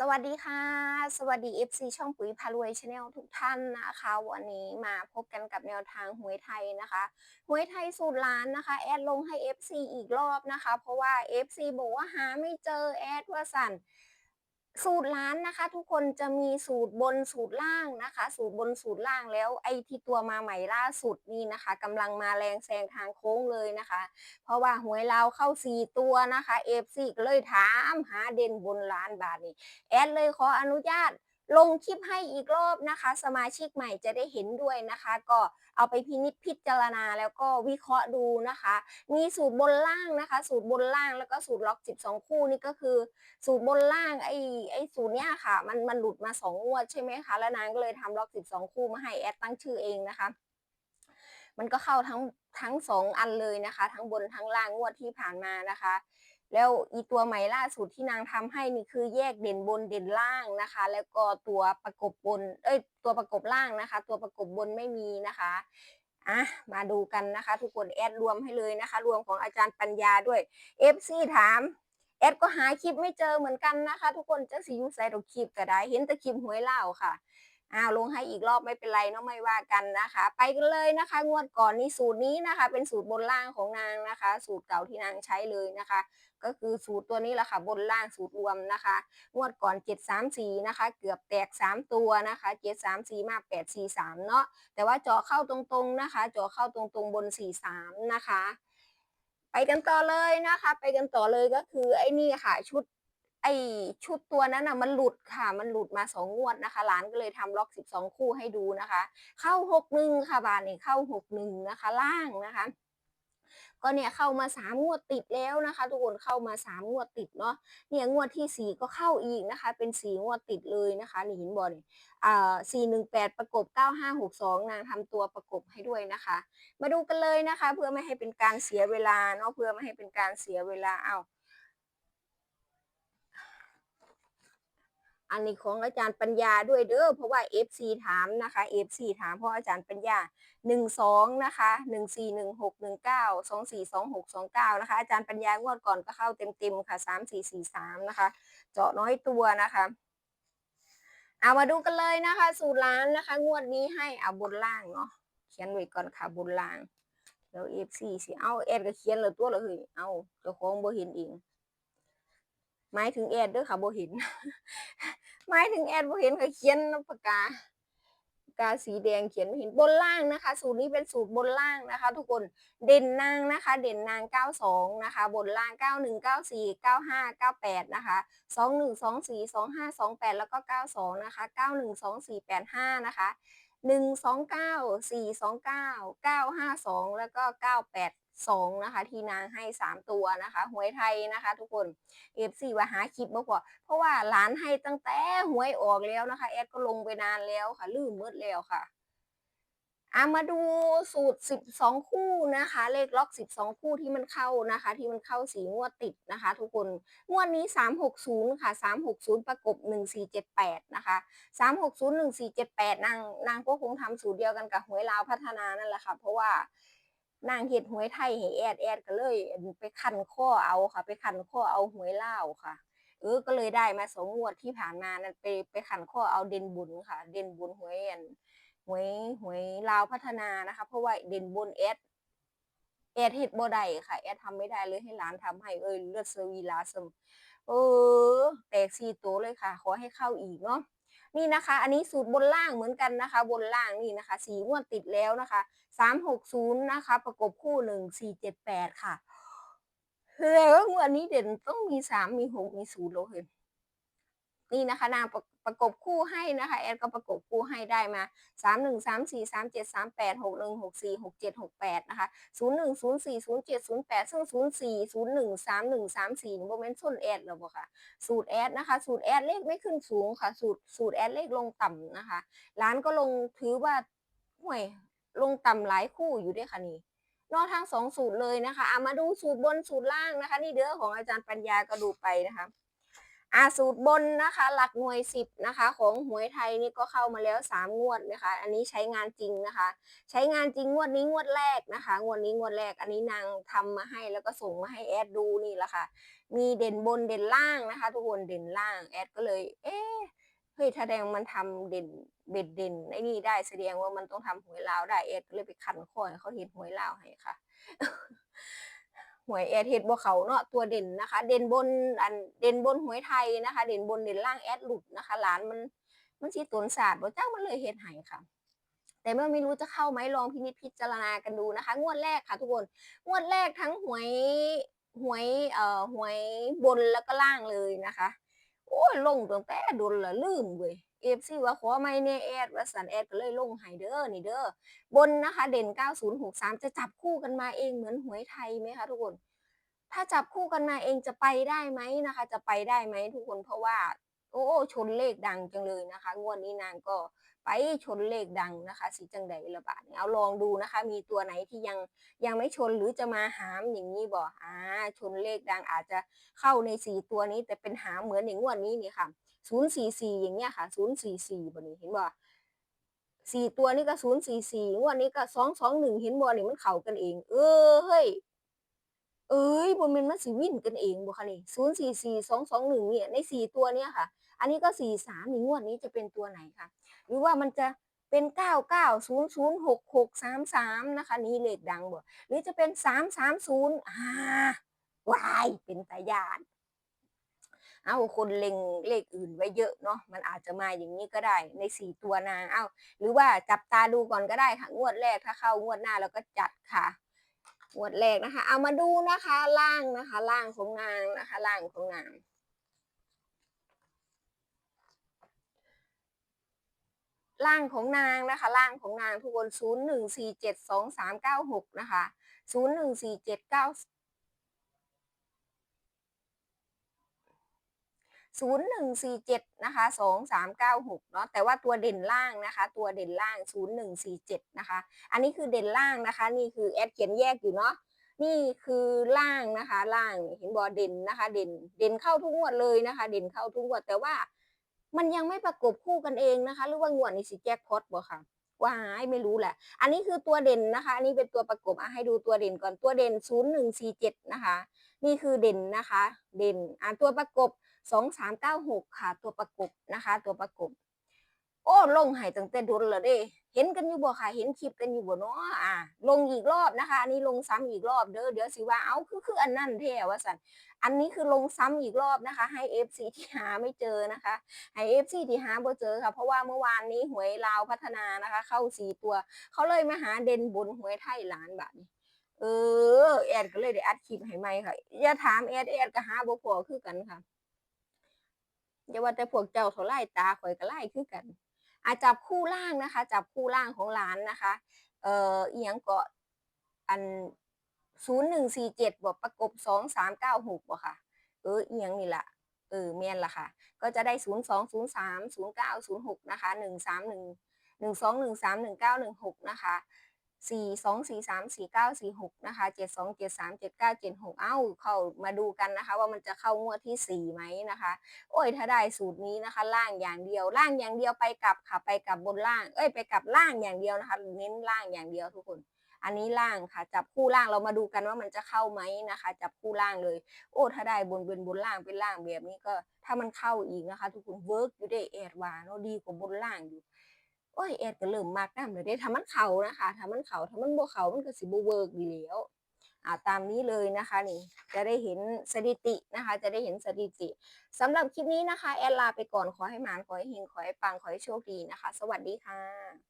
สวัสดีค่ะ สวัสดี FC ช่องปุ๋ยพารวยชาแนลทุกท่านนะคะ วันนี้มาพบกันกับแนวทางหวยไทยนะคะหวยไทยสูตรล้านนะคะ แอดลงให้ FC อีกรอบนะคะ เพราะว่า FC บอกว่าหาไม่เจอแอดว่าสั่น สูตรล้านนะคะ ทุกคนจะมีสูตรบนสูตรล่างนะคะ สูตรบนสูตรล่างแล้วไอ้ที่ตัวมาใหม่ล่าสุดนี่นะคะกำลังมาแรงแซงทางโค้งเลยนะคะ เพราะว่าหวยเราเข้าสี่ตัวนะคะเอฟซีก็เลยถามหาเด่นบนล้านบาทนี่แอดเลยขออนุญาต ลงคลิปให้อีกรอบนะคะ สมาชิกใหม่จะได้เห็นด้วยนะคะ ก็เอาไปพินิจพิจารณาแล้วก็วิเคราะห์ดูนะคะ มีสูตรบนล่างนะคะ สูตรบนล่างแล้วก็สูตรล็อก 12 คู่นี่ก็คือ สูตรบนล่างไอ้ไอ้สูตรเนี้ยค่ะ มันมันหลุดมาสองงวดใช่ไหมคะแล้วนางก็เลยทำล็อก 12 คู่มาให้แอดตั้งชื่อเองนะคะ มันก็เข้าทั้งทั้งสองอันเลยนะคะ ทั้งบนทั้งล่างงวดที่ผ่านมานะคะ แล้วอีตัวใหม่ล่าสุดที่นางทำให้นี่คือแยกเด่นบนเด่นล่างนะคะ แล้วก็ตัวประกบบน เอ้ยตัวประกบล่างนะคะ ตัวประกบบนไม่มีนะคะอะมาดูกันนะคะ ทุกคนแอดรวมให้เลยนะคะ รวมของอาจารย์ปัญญาด้วย FC ถามแอดก็หาคลิปไม่เจอเหมือนกันนะคะ ทุกคนจะสิยูใส่ดอกคลิปก็ได้เห็นแต่คลิปหวยเล่าค่ะ อ้าวลงให้อีกรอบไม่เป็นไรเนาะไม่ว่ากันนะคะ ไปกันเลยนะคะ งวดก่อนนี่สูตรนี้นะคะ เป็นสูตรบนล่างของนางนะคะ สูตรเก่าที่นางใช้เลยนะคะ ก็คือสูตรตัวนี้แหละค่ะบนล่างสูตรรวมนะคะ งวดก่อน 734นะคะ เกือบแตก 3 ตัวนะคะ 734 มา 843 เนาะแต่ว่าเจาะเข้าตรงๆนะคะเจาะเข้าตรงๆบน 43 นะคะ ไปกันต่อเลยนะคะ ไปกันต่อเลยก็คือไอ้นี่ค่ะชุด ไอชุดตัวนั้นอะมันหลุดค่ะ มันหลุดมาสองงวดนะคะร้านก็เลยทำล็อกสิบสองคู่ให้ดูนะคะ เข้าหกหนึ่งค่ะบานนี่เข้าหกหนึ่งนะคะ ล่างนะคะ ก็เนี่ยเข้ามาสามงวดติดแล้วนะคะ ทุกคนเข้ามาสามงวดติดเนาะเนี่ยงวดที่สี่ก็เข้าอีกนะคะ เป็นสี่งวดติดเลยนะคะนี่ห็นบอลอ่าสี่หนึ่งแปดประกบเก้าห้าหกสองนางทำตัวประกบให้ด้วยนะคะ มาดูกันเลยนะคะ เพื่อไม่ให้เป็นการเสียเวลาเนาะเพื่อไม่ให้เป็นการเสียเวลาเอ้า อันนี้ของอาจารย์ปัญญาด้วยเด้อเพราะว่า FC ถามนะคะ FC ถามเพราะอาจารย์ปัญญา 12 นะคะ14 16 19 24 26 29 นะคะ อาจารย์ปัญญางวดก่อนก็เข้าเต็มๆค่ะ 3 4 4 3 นะคะ เจาะน้อยตัวนะคะเอามาดูกันเลยนะคะ สูตรล้านนะคะ งวดนี้ให้เอาบนล่างเนาะเขียนไว้ก่อนค่ะบนล่างแล้ว FC สิเอาแอดก็เขียนเลยตัวเลยเอาเจ้าของบ่เห็นเอง หมายถึงแอดเด้อค่ะโบเห็น หมายถึงแอดโบเห็นค่ะเขียนปากกากาสีแดงเขียนไม่เห็นบนล่างนะคะ สูตรนี้เป็นสูตรบนล่างนะคะ ทุกคนเด่นนางนะคะ เด่นนาง 92 นะคะ บนล่าง 91 94 95 98 นะคะ 21 24 25 28 แล้วก็ 92 นะคะ 91 24 85 นะคะ 129 429 952 แล้วก็ 98 982นะคะ ที่นางให้ 3 ตัวนะคะหวยไทยนะคะ ทุกคน F4 ว่าหาคลิปบ่พอเพราะว่าร้านให้ตั้งแต่หวยออกแล้วนะคะแอดก็ลงไปนานแล้วค่ะ ลืมเมิดแล้วค่ะอามาดูสูตร 12 คู่นะคะ เลขล็อก 12 คู่ที่มันเข้านะคะ ที่มันเข้าสีงวดติดนะคะ ทุกคนงวดนี้ 360 ค่ะ 360 ประกบ 1478 นะคะ 360 1478 นางนางก็คงทำสูตรเดียวกันกับหวยลาวพัฒนานั่นแหละค่ะ เพราะว่า นางเฮ็ดหวยไทยให้แอดแอดก็เลย ไปคันข้อเอาค่ะ ไปคันข้อเอาหวยลาค่ะ เออก็เลยได้มาสองงวดที่ผ่านมานั่นไปไปขันข้อเอาเด่นบุญค่ะ เด่นบุญหวยอันหวยหวยลาวพัฒนานะคะ เพราะว่าเด่นบุญแอดแอดเฮ็ดบ่ได้ค่ะ แอดทำไม่ได้เลยให้หลานทำให้เอ้ยเลือดเซวีลาสมเออแตกสี่ตัวเลยค่ะ ขอให้เข้าอีกเนาะนี่นะคะ อันนี้สูตรบนล่างเหมือนกันนะคะ บนล่างนี่นะคะสีงวดติดแล้วนะคะ สามหกศูนย์นะคะ ประกบคู่หนึ่งสี่เจ็ดแปดค่ะแล้วงวดนี้เด่นต้องมีสามมีหกมีศูนย์เลยนี่นะคะนางประประกบคู่ให้นะคะ แอดก็ประกบคู่ให้ได้มาสามหนึ่งสามสี่สามเจ็ดสามแปดหกหนึ่งหกสี่หกเจ็ดหกแปดนะคะศูนย์หนึ่งศูนย์สี่ศูนย์เจ็ดศูนย์แปดซึ่งศูนย์สี่ศูนย์หนึ่งสามหนึ่งสามสี่โมเมนต์ส้นแอดหรอบ่ค่ะ สูตรแอดนะคะ สูตรแอดเลขไม่ขึ้นสูงค่ะ สูตรสูตรแอดเลขลงต่ำนะคะ ร้านก็ลงถือว่าห่วย ลงต่ำหลายคู่อยู่ด้วยค่ะนี่นอกทั้งสองสูตรเลยนะคะเอามาดูสูตรบนสูตรล่างนะคะ นี่เด้อของอาจารย์ปัญญาก็ดูไปนะคะอาสูตรบนนะคะ หลักหน่วยสิบนะคะ ของหวยไทยนี่ก็เข้ามาแล้วสามงวดนะคะ อันนี้ใช้งานจริงนะคะ ใช้งานจริงงวดนี้งวดแรกนะคะ งวดนี้งวดแรก อันนี้นางทำมาให้แล้วก็ส่งมาให้แอดดูนี่แหละค่ะ มีเด่นบนเด่นล่างนะคะ ทุกคนเด่นล่างแอดก็เลย เอ๊ะเฮ้ยถ้าแดงมันทำเด่น เบ็ดเด่นไอ้นี่ได้แสดงว่ามันต้องทำหวยลาวได้แอดก็เลยไปขันข้อให้เขาเห็นหวยลาวให้ค่ะหวยแอดเห็ดบ่เขาเนาะตัวเด่นนะคะ เด่นบนอันเด่นบนหวยไทยนะคะ เด่นบนเด่นล่างแอดหลุดนะคะหลานมันมันสิตนศาสตร์บ่จ้ามันเลยเฮ็ดให้ค่ะแต่เมื่อไม่รู้จะเข้าไหมลองพินิจพิจารณากันดูนะคะ งวดแรกค่ะ ทุกคนงวดแรกทั้งหวยหวยเอ่อหวยบนแล้วก็ล่างเลยนะคะ โอ้ยลงตั้งแต่โดนละลืมเว้ย เอฟซีว่าขอไม่เนี่ยแอดว่าสันแอดก็เลยลงไฮเด้อนี่เด้อบนนะคะ เด่น 9063 จะจับคู่กันมาเองเหมือนหวยไทยไหมคะทุกคน ถ้าจับคู่กันมาเองจะไปได้ไหมนะคะ จะไปได้ไหมทุกคนเพราะว่า โอ้ชนเลขดังจังเลยนะคะ งวดนี้นางก็ ไปชนเลขดังนะคะสีจังใดละบาทเอาลองดูนะคะ มีตัวไหนที่ยังยังไม่ชนหรือจะมาหามอย่างนี้บอกอ่าชนเลขดังอาจจะเข้าในสี่ตัวนี้ แต่เป็นหามเหมือนอย่างงวดนี้นี่ค่ะศูนย์สี่สี่อย่างเงี้ยค่ะศูนย์สี่สี่บนนี้เห็นบ่สี่ตัวนี้ก็ศูนย์สี่สี่งวดนี้ก็สองสองหนึ่งเห็นบ่นี่มันเข้ากันเอง เออเฮ้ย เอ้ยบนเป็นมันสิวิ่นกันเองบ่คะนี่ศูนย์สี่สี่สองสองหนึ่งเนี่ยในสี่ตัวเนี้ยค่ะ อันนี้ก็สี่สามนี่งวดนี้จะเป็นตัวไหนคะหรือว่ามันจะเป็นเก้าเก้าศูนย์ศูนย์หกหกสามสามนะคะ นี่เลขดังบ่หรือจะเป็นสามสามศูนย์อ่าวายเป็นตายานเอาคนเล็งเลขอื่นไว้เยอะเนาะมันอาจจะมาอย่างนี้ก็ได้ในสี่ตัวนางเอาหรือว่าจับตาดูก่อนก็ได้ค่ะงวดแรกถ้าเข้างวดหน้าเราก็จัดค่ะ งวดแรกนะคะ เอามาดูนะคะล่างนะคะ ล่างของนางนะคะ ล่างของนางล่างของนางนะคะล่างของนางทุกคนศูนย์หนึ่งสี่เจ็ดสองสามเก้าหกนะคะศูนย์หนึ่ งสี่เจ็ดเก้าศูนะคะสองสามเนาะแต่ว่าตัวเด่นล่างนะคะ ตัวเด่นล่างศูนย์หนึ่งสี่เจ็ดนะคะ อันนี้คือเด่นล่างนะคะ นี่คือแอดเขียนแยกอยู่เนาะนี่คือล่างนะคะ ล่างเห็นบอเด่นนะคะ เด่นเด่นเข้าทุกงวดเลยนะคะ เด่นเข้าทุกงวด แต่ว่ามันยังไม่ประกบคู่กันเองนะคะ หรือว่างวดนี้สิแจ็คพอตบ่ค่ะว่าหายไม่รู้แหละ อันนี้คือตัวเด่นนะคะ อันนี้เป็นตัวประกบอะให้ดูตัวเด่นก่อนตัวเด่นศูนย์หนึ่งสี่เจ็ดนะคะ นี่คือเด่นนะคะ เด่นอะตัวประกบ สองสามเก้าหกค่ะ ตัวประกบนะคะ ตัวประกบ โอ้ลงหายตั้งแต่โดนแล้วเด้ เห็นกันอยู่บ่ค่ะ เห็นคลิปกันอยู่บ่เนาะอ่า ลงอีกรอบนะคะอันนี้ลงซ้ำอีกรอบเด้อเดี๋ยวสิว่าเอาคือคืออันนั่นแท้ว่าสันอันนี้คือลงซ้ำอีกรอบนะคะ ให้ FC ที่หาไม่เจอนะคะ ให้ FC ที่หาบ่เจอค่ะ เพราะว่าเมื่อวานนี้หวยลาวพัฒนานะคะ เข้าสี่ตัว เขาเลยมาหาเด่นบนหวยไทยล้านบาทนี่เออแอดก็เลยได้อัดคลิปให้ใหม่ค่ะ อย่าถามแอดแอดก็หาบ่พอคือกันค่ะ อย่าว่าแต่พวกเจ้าเขาไล่ตาข่อยก็ไล่คือกันอาจับคู่ล่างนะคะ จับคู่ล่างของหลานนะคะ เอ่ออียังก็อันศูนย์หนึ่งสี่เจ็ดบวกประกบสองสามเก้าหกบ่ค่ะ เออเอียงนี่แหละเออแม่นละค่ะ ก็จะได้ศูนย์สองศูนย์สามศูนย์เก้าศูนย์หกนะคะหนึ่งสามหนึ่งหนึ่งสองหนึ่งสามหนึ่งเก้าหนึ่งหกนะคะ สี่สองสี่สามสี่เก้าสี่หกนะคะเจ็ดสองเจ็ดสามเจ็ดเก้าเจ็ดหกเอ้า เข้ามาดูกันนะคะ ว่ามันจะเข้างวดที่สี่ไหมนะคะ โอ้ยถ้าได้สูตรนี้นะคะ ล่างอย่างเดียว ล่างอย่างเดียวไปกลับค่ะไปกลับบนล่าง เอ้ยไปกลับล่างอย่างเดียวนะคะ เน้นล่างอย่างเดียวทุกคน อันนี้ล่างค่ะ จับคู่ล่างเรามาดูกันว่ามันจะเข้าไหมนะคะ จับคู่ล่างเลย โอ้ถ้าได้บนเป็นบนล่างเป็นล่างแบบนี้ก็ ถ้ามันเข้าอีกนะคะ ทุกคนเวิร์กอยู่ได้แอดวานดีกว่าบนล่างอยู่ โอ้ยแอดก็เริ่มมากน้ำเลยได้ถ้ามันเขานะคะถ้ามันเขาถ้ามันบ่เขามันก็สิบ่เวิร์กดีแล้วอ่าตามนี้เลยนะคะนี่จะได้เห็นสถิตินะคะ จะได้เห็นสถิติสำหรับคลิปนี้นะคะ แอดลาไปก่อนขอให้หมานขอให้เฮงขอให้ปังขอให้โชคดีนะคะ สวัสดีค่ะ